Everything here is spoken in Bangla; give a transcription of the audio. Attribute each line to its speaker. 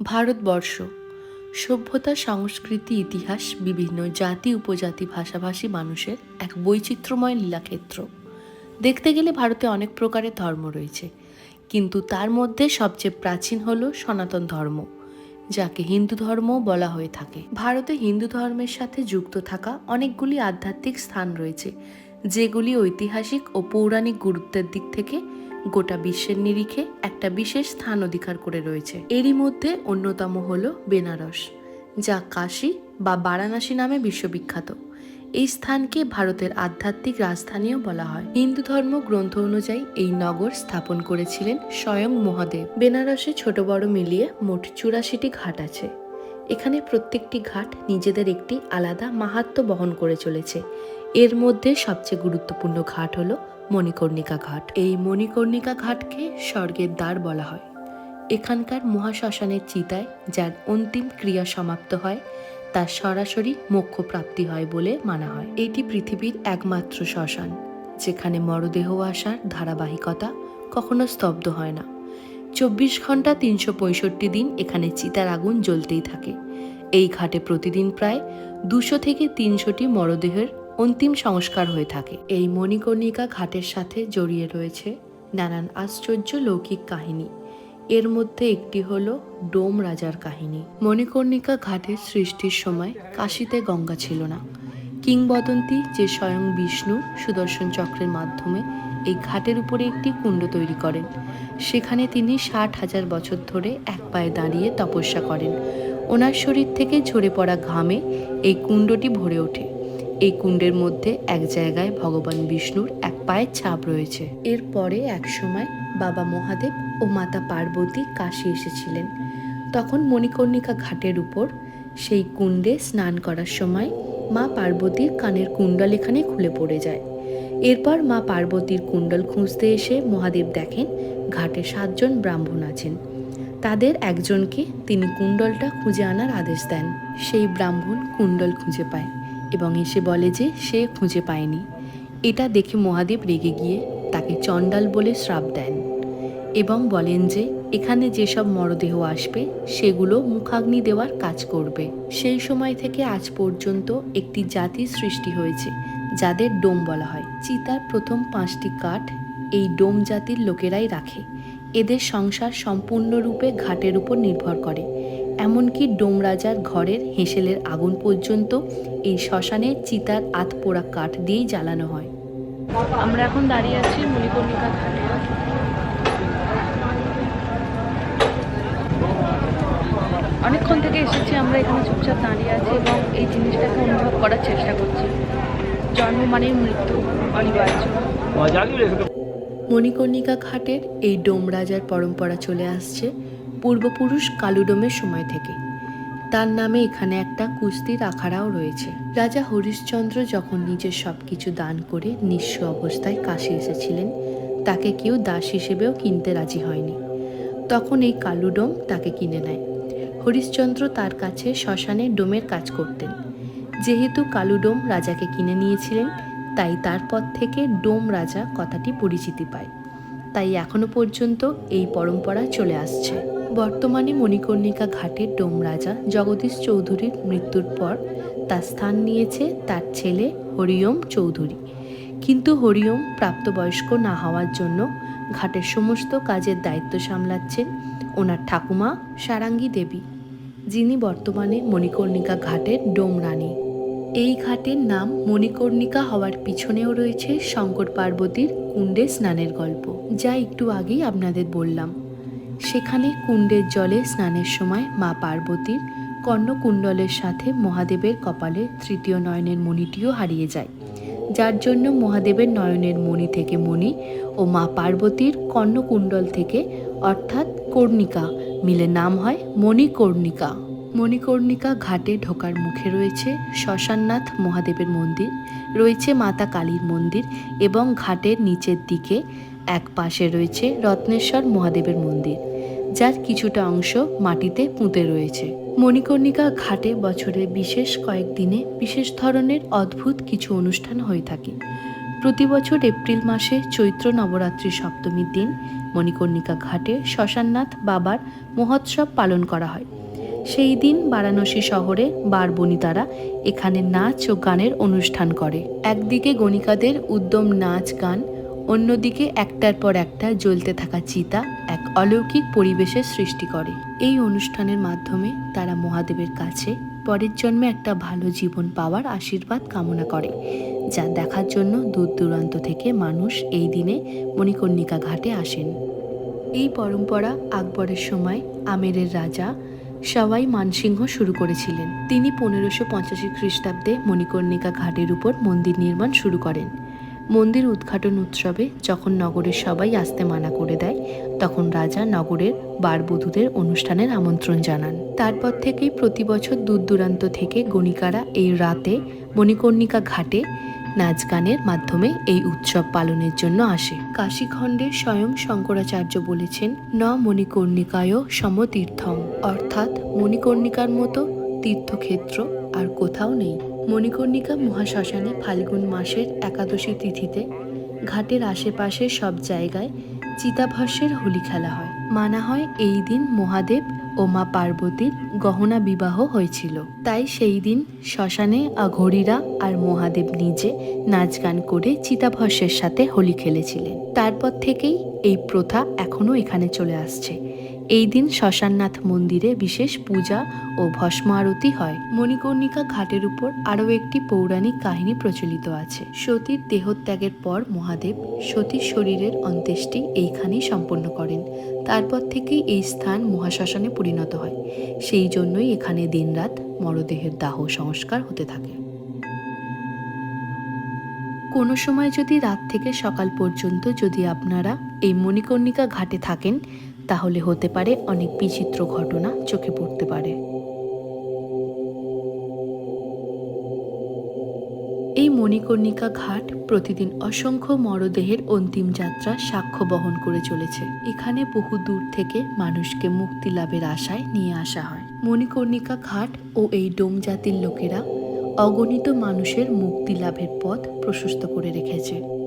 Speaker 1: ভারতবর্ষ। সভ্যতা, সংস্কৃতি, ইতিহাস, বিভিন্ন জাতি, উপজাতি, ভাষাভাষী মানুষের এক বৈচিত্র্যময় লীলাক্ষেত্র। দেখতে গেলে ভারতে অনেক প্রকারের ধর্ম রয়েছে, কিন্তু তার মধ্যে সবচেয়ে প্রাচীন হল সনাতন ধর্ম, যাকে হিন্দু ধর্ম বলা হয়ে থাকে। ভারতে হিন্দু ধর্মের সাথে যুক্ত থাকা অনেকগুলি আধ্যাত্মিক স্থান রয়েছে, যেগুলি ঐতিহাসিক ও পৌরাণিক গুরুত্বের দিক থেকে গোটা বিশ্বের নিরিখে একটা বিশেষ স্থান অধিকার করে রয়েছে। এরই মধ্যে অন্যতম হল বেনারস, যা কাশী বা বারাণসী নামে বিশ্ববিখ্যাত। এই স্থানকে ভারতের আধ্যাত্মিক রাজধানীও বলা হয়। হিন্দু ধর্ম গ্রন্থ অনুযায়ী এই নগর স্থাপন করেছিলেন স্বয়ং মহাদেব। বেনারসে ছোট বড় মিলিয়ে মোট চুরাশিটি ঘাট আছে। এখানে প্রত্যেকটি ঘাট নিজেদের একটি আলাদা মাহাত্ম বহন করে চলেছে। এর মধ্যে সবচেয়ে গুরুত্বপূর্ণ ঘাট হলো মণিকর্ণিকা ঘাট। এই মণিকর্ণিকা ঘাটকে স্বর্গের দ্বার বলা হয়। এখানকার মহাশ্মশানের চিতায়, যার অন্তিম ক্রিয়া সমাপ্ত হয় তার সরাসরি মোক্ষ প্রাপ্তি হয় বলে মানা হয়। এটি পৃথিবীর একমাত্র শ্মশান, যেখানে মরদেহ আসার ধারাবাহিকতা কখনো স্তব্ধ হয় না। চব্বিশ ঘণ্টা তিনশো পঁয়ষট্টি দিন এখানে চিতার আগুন জ্বলতেই থাকে। এই ঘাটে প্রতিদিন প্রায় দুশো থেকে তিনশোটি মরদেহের অন্তিম সংস্কার হয়ে থাকে। এই মণিকর্ণিকা ঘাটের সাথে জড়িয়ে রয়েছে নানান আশ্চর্য লৌকিক কাহিনী। এর মধ্যে একটি হল ডোম রাজার কাহিনী। মণিকর্ণিকা ঘাটের সৃষ্টির সময় কাশিতে গঙ্গা ছিল না। কিংবদন্তি যে স্বয়ং বিষ্ণু সুদর্শন চক্রের মাধ্যমে এই ঘাটের উপরে একটি কুণ্ড তৈরি করেন। সেখানে তিনি ষাট হাজার বছর ধরে এক পায়ে দাঁড়িয়ে তপস্যা করেন। ওনার শরীর থেকে ঝরে পড়া ঘামে এই কুণ্ডটি ভরে ওঠে। এই কুণ্ডের মধ্যে এক জায়গায় ভগবান বিষ্ণুর এক পায়ের ছাপ রয়েছে। এরপরে একসময় বাবা মহাদেব ও মাতা পার্বতী কাশী এসেছিলেন। তখন মণিকর্ণিকা ঘাটের উপর সেই কুণ্ডে স্নান করার সময় মা পার্বতীর কানের কুণ্ডল এখানে খুলে পড়ে যায়। এরপর মা পার্বতীর কুণ্ডল খুঁজতে এসে মহাদেব দেখেন ঘাটে সাতজন ব্রাহ্মণ আছেন। তাদের একজনকে তিনি কুণ্ডলটা খুঁজে আনার আদেশ দেন। সেই ব্রাহ্মণ কুণ্ডল খুঁজে পায়। এবং এসে বলে যে সে খুঁজে পায়নি। এটা দেখে মহাদেব রেগে গিয়ে তাকে চণ্ডাল বলে শ্রাপ দেন এবং বলেন যে এখানে যেসব মরদেহ আসবে, সেগুলো মুখাগ্নি দেওয়ার কাজ করবে। সেই সময় থেকে আজ পর্যন্ত একটি জাতি সৃষ্টি হয়েছে, যাদের ডোম বলা হয়। চিতার প্রথম পাঁচটি কাঠ এই ডোম জাতির লোকেরাই রাখে। এদের সংসার সম্পূর্ণরূপে ঘাটের উপর নির্ভর করে। এমনকি ডোমরাজার ঘরের হেঁসেলের আগুন পর্যন্ত এই শ্মশানে চিতার আত পোড়া কাঠ দিয়েই জ্বালানো হয়। আমরা এখন দাঁড়িয়ে আছি মণিকর্ণিকা ঘাটে। অনেকক্ষণ থেকে এসেছি আমরা এখানে চুপচাপ দাঁড়িয়ে আছি এবং এই জিনিসটাকে অনুভব করার চেষ্টা করছি। জন্ম মানেই মৃত্যু অনিবার্য। মণিকর্ণিকা ঘাটের এই ডোমরাজার পরম্পরা চলে আসছে। পূর্বপুরুষ কালুডোমের সময় থেকে। তার নামে এখানে একটা কুস্তির আখাড়াও রয়েছে। রাজা হরিশ্চন্দ্র যখন নিজের সব কিছু দান করে নিঃস্ব অবস্থায় কাশি এসেছিলেন, তাকে কেউ দাস হিসেবেও কিনতে রাজি হয়নি। তখন এই কালুডোম তাকে কিনে নেয়। হরিশ্চন্দ্র তার কাছে শ্মশানে ডোমের কাজ করতেন। যেহেতু কালুডোম রাজাকে কিনে নিয়েছিলেন, তাই তারপর থেকে ডোম রাজা কথাটি পরিচিতি পায়। তাই এখনও পর্যন্ত এই পরম্পরা চলে আসছে। বর্তমানে মণিকর্ণিকা ঘাটের ডোম রাজা জগদীশ চৌধুরীর মৃত্যুর পর তার স্থান নিয়েছে তার ছেলে হরিওম চৌধুরী। কিন্তু হরিওম প্রাপ্তবয়স্ক না হওয়ার জন্য ঘাটের সমস্ত কাজের দায়িত্ব সামলাচ্ছেন ওনার ঠাকুমা সারাঙ্গী দেবী, যিনি বর্তমানে মণিকর্ণিকা ঘাটের ডোম রানী এই ঘাটের নাম মণিকর্ণিকা হওয়ার পিছনেও রয়েছে শঙ্কর পার্বতীর কুণ্ডে স্নানের গল্প, যা একটু আগেই আপনাদের বললাম। সেখানে কুণ্ডের জলে স্নানের সময় মা পার্বতীর কর্ণকুণ্ডলের সাথে মহাদেবের কপালে তৃতীয় নয়নের মণিটিও হারিয়ে যায়। যার জন্য মহাদেবের নয়নের মণি থেকে মণি ও মা পার্বতীর কর্ণকুণ্ডল থেকে, অর্থাৎ কর্ণিকা, মিলে নাম হয় মণিকর্ণিকা। মণিকর্ণিকা ঘাটে ঢোকার মুখে রয়েছে শ্মশাননাথ মহাদেবের মন্দির, রয়েছে মাতা কালীর মন্দির এবং ঘাটের নিচের দিকে এক পাশে রয়েছে রত্নেশ্বর মহাদেবের মন্দির, যার কিছুটা অংশ মাটিতে পুঁতে রয়েছে। মণিকর্ণিকা ঘাটে বছরে বিশেষ কয়েকদিনে বিশেষ ধরনের অদ্ভুত কিছু অনুষ্ঠান হয়ে থাকে। প্রতি বছর এপ্রিল মাসে চৈত্র নবরাত্রি সপ্তমীর দিন মণিকর্ণিকা ঘাটে শ্মশাননাথ বাবার মহোৎসব পালন করা হয়। সেই দিন বারাণসী শহরে বার বনিতারা এখানে নাচ ও গানের অনুষ্ঠান করে। একদিকে গণিকাদের উদ্যম নাচ গান অন্যদিকে একটার পর একটা জ্বলতে থাকা চিতা এক অলৌকিক পরিবেশের সৃষ্টি করে। এই অনুষ্ঠানের মাধ্যমে তারা মহাদেবের কাছে পরের জন্মে একটা ভালো জীবন পাওয়ার আশীর্বাদ কামনা করে, যা দেখার জন্য দূর দূরান্ত থেকে মানুষ এই দিনে মণিকর্ণিকা ঘাটে আসেন। এই পরম্পরা আকবরের সময় আমেরের রাজা সবাই মানসিংহ শুরু করেছিলেন। তিনি পনেরোশো পঁচাশি খ্রিস্টাব্দে মণিকর্ণিকা ঘাটের উপর মন্দির নির্মাণ শুরু করেন। মন্দির উদ্ঘাটন উৎসবে যখন নগরের সবাই আসতে মানা করে দেয়, তখন রাজা নগরের বারবধূদের অনুষ্ঠানের আমন্ত্রণ জানান। তারপর থেকেই প্রতি বছর দূর দূরান্ত থেকে গণিকারা এই রাতে মণিকর্ণিকা ঘাটে নাচ গানের মাধ্যমে এই উৎসব পালনের জন্য আসে। কাশীখণ্ডের স্বয়ং শঙ্করাচার্য বলেছেন, ন মণিকর্ণিকায় সমতীর্থম। অর্থাৎ মণিকর্ণিকার মতো তীর্থক্ষেত্র আর কোথাও নেই। মণিকর্ণিকা মহাশ্মশানে ফাল্গুন মাসের একাদশী তিথিতে ঘাটের আশেপাশে সব জায়গায় চিতাভস্যের হোলি খেলা হয়। মানা হয় এই দিন মহাদেব ও মা পার্বতীর গহনা বিবাহ হয়েছিল। তাই সেই দিন শ্মশানে অঘরীরা আর মহাদেব নিজে নাচ গান করে চিতাভস্যের সাথে হোলি খেলেছিলেন। তারপর থেকেই এই প্রথা এখনও এখানে চলে আসছে। এই দিন শ্মশাননাথ মন্দিরে বিশেষ পূজা ও ভস্ম আরতি হয়। মণিকর্ণিকা ঘাটের উপর আরও একটি পৌরাণিক কাহিনী প্রচলিত আছে। সতীর দেহত্যাগের পর মহাদেব সতীর শরীরের অন্ত্যেষ্টি এইখানেই সম্পন্ন করেন। তারপর থেকেই এই স্থান মহাশ্মশানে পরিণত হয়। সেই জন্যই এখানে দিনরাত মরদেহের দাহ সংস্কার হতে থাকে। কোনো সময় যদি রাত থেকে সকাল পর্যন্ত যদি আপনারা এই মণিকর্ণিকা ঘাটে থাকেন তাহলে হতে পারে অনেক বিচিত্র ঘটনা চোখে পড়তে পারে। এই মণিকর্ণিকা ঘাট প্রতিদিন অসংখ্য মরদেহের অন্তিম যাত্রা সাক্ষ্য বহন করে চলেছে। এখানে বহু দূর থেকে মানুষকে মুক্তি লাভের আশায় নিয়ে আসা হয়। মণিকর্ণিকা ঘাট ও এই ডোম জাতির লোকেরা অগণিত মানুষের মুক্তি লাভের পথ প্রশস্ত করে রেখেছে।